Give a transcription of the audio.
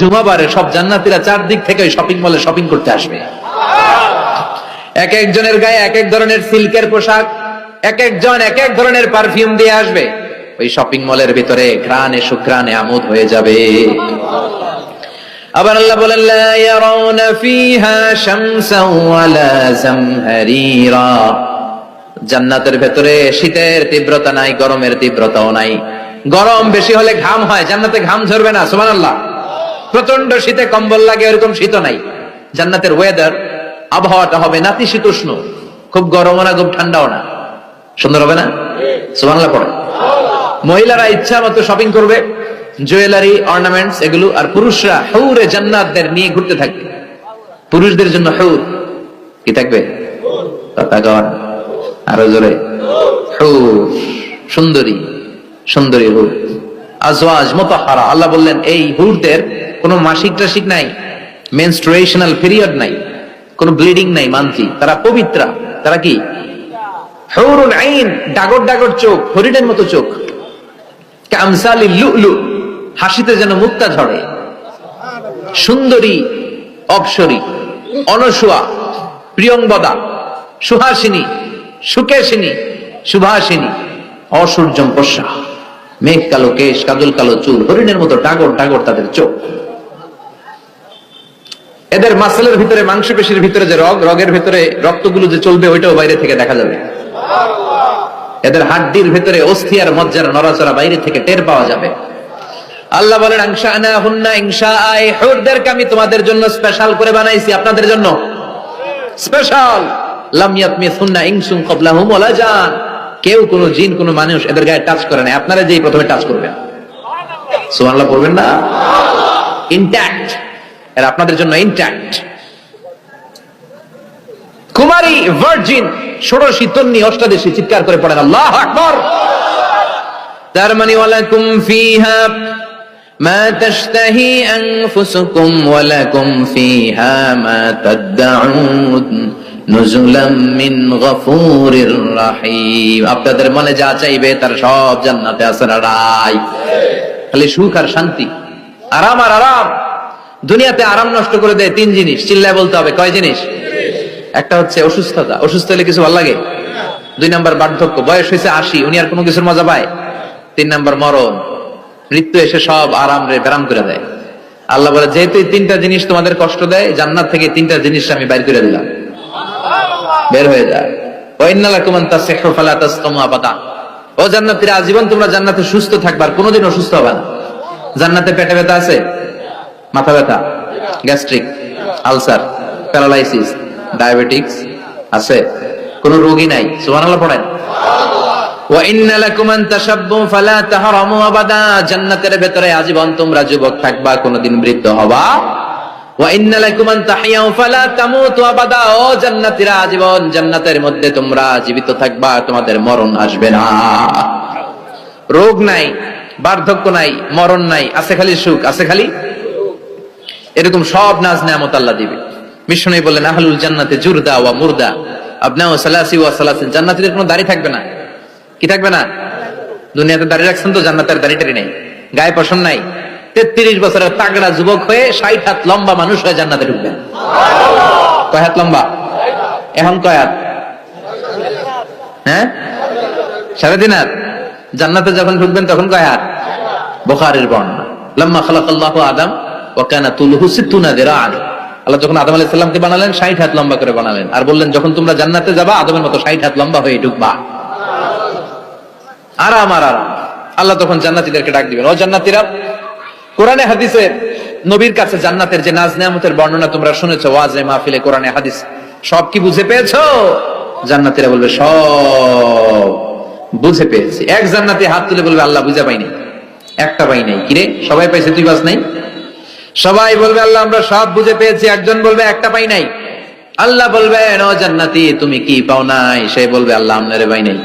জুমাবারে সব জান্নাতিরা চারদিক থেকে শপিং মলে শপিং করতে আসবে। এক একজনের গায়ে এক এক ধরনের সিল্কের পোশাক, এক একজন এক এক ধরনের পারফিউম দিয়ে আসবে। ওই শপিং মলের ভিতরে ঘ্রাণে সুঘ্রাণে আমোদ হয়ে যাবে। আবার আল্লাহ বলেন, লা ইয়ারাউনা ফিহা শামসান ওয়ালা জামহারিরা। জান্নাতের ভেতরে শীতের তীব্রতা নাই, গরমের তীব্রতাও নাই। গরম বেশি হলে ঘাম হয়, জান্নাতে ঘাম ঝরবে না, সুবহানাল্লাহ। প্রচণ্ড শীতে কম্বল লাগে, ওরকম শীত নাই। জান্নাতের ওয়েদার আবহাওয়াটা হবে নাতিশীতোষ্ণ খুব গরমও না, খুব ঠান্ডাও না। সুন্দর হবে না? সুবহানাল্লাহ পড়ে। মহিলারা ইচ্ছা মতো শপিং করবে জুয়েলারি অর্নামেন্টস এগুলো, আর পুরুষরা হৌরে জান্নাতদের নিয়ে ঘুরতে থাকবে। পুরুষদের জন্য হৌর, কি থাকবে? কথা আরও জোরে। হৌর, সুন্দরী সুন্দরী হুর। আজওয়াজ, মোতাহারা, আল্লাহ বললেন, এই হুরদের কোনো মাসিক টাসিক নাই মেনস্ট্রুয়েশনাল পিরিয়ড নাই, কোনো ব্লিডিং নাই মান্থলি তারা পবিত্রা। তারা কি? ডাগর ডাগর চোখ, হরিণের মতো চোখ। কামসালি লুলু, হাসিতে যেন মুক্তা ঝরে। সুন্দরী, অপসরী, অনসুয়া প্রিয়ংবদা সুহাসিনী, সুকেশিনী, সুভাসিনী, অসূর্যম পশা মেঘ কালো কেশ, কাজল কালো চুল, হরিণের মতো ডাগর ডাগর তাদের চোখ। এদের মাসেলের ভিতরে, মাংসপেশির ভিতরে যে রগ, রগের ভিতরে রক্তগুলো যে চলবে, ওইটাও বাইরে থেকে দেখা যাবে। এদের হাড্ডির ভিতরে অস্থি আর মজ্জার নড়াচড়া বাইরে থেকে টের পাওয়া যাবে। আল্লাহ বলেন আমি তোমাদের জন্য স্পেশাল করে বানাইছি। আপনাদের জন্য? স্পেশাল। লাম ইয়াতমিসুন্না ইনসুন ক্বাবলাহুম ওয়ালা কেউ কোনো জিন, কোনো মানুষ এদের গায়ে টাচ করে না আপনারা যেই প্রথমে টাচ করবেন। সুবহানাল্লাহ পড়বেন না? ইনট্যাক্ট এরা আপনাদের জন্য ইনট্যাক্ট কুমারী ভার্জিন ষোড়শী তন্নি অষ্টাদশী চিৎকার করে পড়েন আল্লাহ আকবর তার মানে ওয়ালাকুম ফিহা ما تشتهي أنفسكم ولكم فيها ما تدعون نزلا من غفور رحيم আপনাদের মনে যা চাইবে তার সব জান্নাতে আছে রাই খালি সুখ আর শান্তি আরাম আর আরাম দুনিয়াতে আরাম নষ্ট করে দেয় তিন জিনিস, চিল্লায় বলতে হবে, কয় জিনিস? একটা হচ্ছে অসুস্থতা, অসুস্থ হলে কিছু ভালো লাগে? দুই নাম্বার বার্ধক্য, বয়স হয়েছে আশি, উনি আর কোনো কিছুর মজা পায়? তিন নাম্বার মরণ, মৃত্যু এসে সব আরাম রে ব্যারাম করে দেয়। আল্লাহ বলে, যেহেতু তিনটা জিনিস তোমাদের কষ্ট দেয়, জান্নাত থেকে তিনটা জিনিস আমি বাইর করে দিলাম। বের হয়ে যায় ও আজীবন তোমরা জান্নাতে সুস্থ থাকবার কোনোদিন অসুস্থ হবে না। জান্নাতে পেটে ব্যথা আছে? মাথা ব্যথা গ্যাস্ট্রিক আলসার প্যারালাইসিস ডায়াবেটিক্স আছে। কোন রোগী নাই, সুবহানাল্লাহ পড়েন। আজীবন জান্নাতের মধ্যে তোমরা জীবিত থাকবা, তোমাদের মরণ আসবে না। রোগ নাই, বার্ধক্য নাই, মরণ নাই, আছে খালি সুখ, আছে খালি এরকম সব নাজ নেয়ামত আল্লাহ দিবে। মিশনে বললেন, আহলুল জান্নাতে জুরদা ওয়া মুরদা। আপনা ও সালাসি ওয়া সালাসিন। জান্নাতীদের কোনো দাড়ি থাকবে না। কি থাকবে না? দুনিয়াতে দাড়ি রাখছেন তো, জান্নাতের দাড়ি টাড়ি নেই। গায়ে পশম নাই। তেত্রিশ বছরের তাগড়া যুবক হয়ে ষাট হাত লম্বা মানুষ হয়ে জান্নাতে ঢুকবেন। কয় হাত লম্বা? এখন কয় হাত? হ্যাঁ? সাড়ে তিন হাত। জান্নাতে যখন ঢুকবেন তখন কয় হাত? বোখারের বর্ণনা। লম্মা খালাকাল্লাহু আদম আল্লাহ যখন আদম বানালেন 60 হাত লম্বা করে বানালেন। আর বললেন, যখন তোমরা জান্নাতে যাবা, আদমের মতো 60 হাত লম্বা হয়ে ঢুকবা। আরাম আর আরাম। আল্লাহ তখন জান্নাতীদেরকে ডাক দিবেন, ও জান্নাতীরা, কোরআনে নবীর কাছে জান্নাতের যে নাজ বর্ণনা তোমরা মাহফিলে কোরআনে হাদিস, সব কি বুঝে পেয়েছ? জান্নাতীরা বলবে, সব বুঝে পেয়েছি। এক জান্নাতি হাত তুলে বলবে, আল্লাহ বুঝে পাইনি, একটা পাই নাই। কিরে সবাই পাইছে, তুই বাস নাই? সবাই বলবে, আল্লাহ, আমরা সব বুঝে পেয়েছি, একজন বলবে, একটা পাই নাই। আল্লাহ বলবে জান্নাতি, তুমি কি পাও নাই? সে বলবে, আল্লাহ আমনারে পাই নাই।